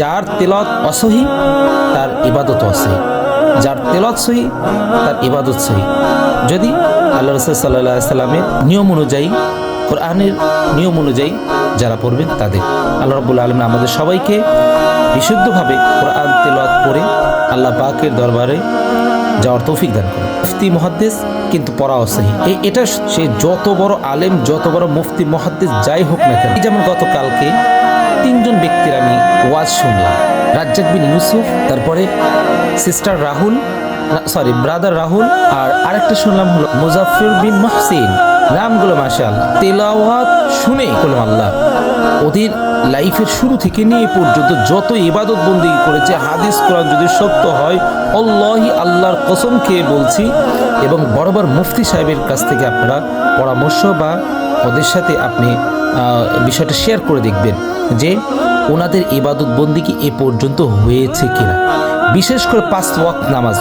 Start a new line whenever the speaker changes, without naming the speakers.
যার তেলত অসহি, তার ইবাদত অসহি। যার তেলত সহি, তার ইবাদত সহি। যদি আল্লাহ রসুল সাল্লাহ সাল্লামের নিয়ম অনুযায়ী, কোরআনের নিয়ম অনুযায়ী যারা পড়বেন তাদের। আল্লাহ রব্বুল আলম আমাদের সবাইকে বিশুদ্ধভাবে কোরআন তেলত পড়ে আল্লাহ পাকের দরবারে যাওয়ার তৌফিক দান করে মুফতি, মহাদ্দেস কিন্তু পড়া অসহি এটা সে যত বড় আলেম, যত বড় মুফতি, মহাদ্দেস যাই হোক না কেন, যেমন গতকালকে তিনজন ব্যক্তির আমি ওয়াজ শুনলাম। রাজ্জাক বিন ইউসুফ, তারপরে sister Rahul sorry brother Rahul, আর আরেকটা শুনলাম হলো মুজাফির বিন মহসিন। নামগুলো মাসা আল্লাহ তেলাওয়াত শুনে করলাম আল্লাহ, ওদের লাইফের শুরু থেকে নিয়ে পর্যন্ত যত ইবাদত বন্দি করেছে, হাদিস, কোরআন যদি সত্য হয় অল্লাহি আল্লাহর কসম খেয়ে বলছি এবং বড় মুফতি সাহেবের কাছ থেকে আপনারা পরামর্শ বা ওদের সাথে আপনি বিষয়টা শেয়ার করে দেখবেন যে ওনাদের ইবাদত বন্দি কি এ পর্যন্ত হয়েছে কিনা। বিশেষ করে পাঁচ ওয়াক্ত নামাজ।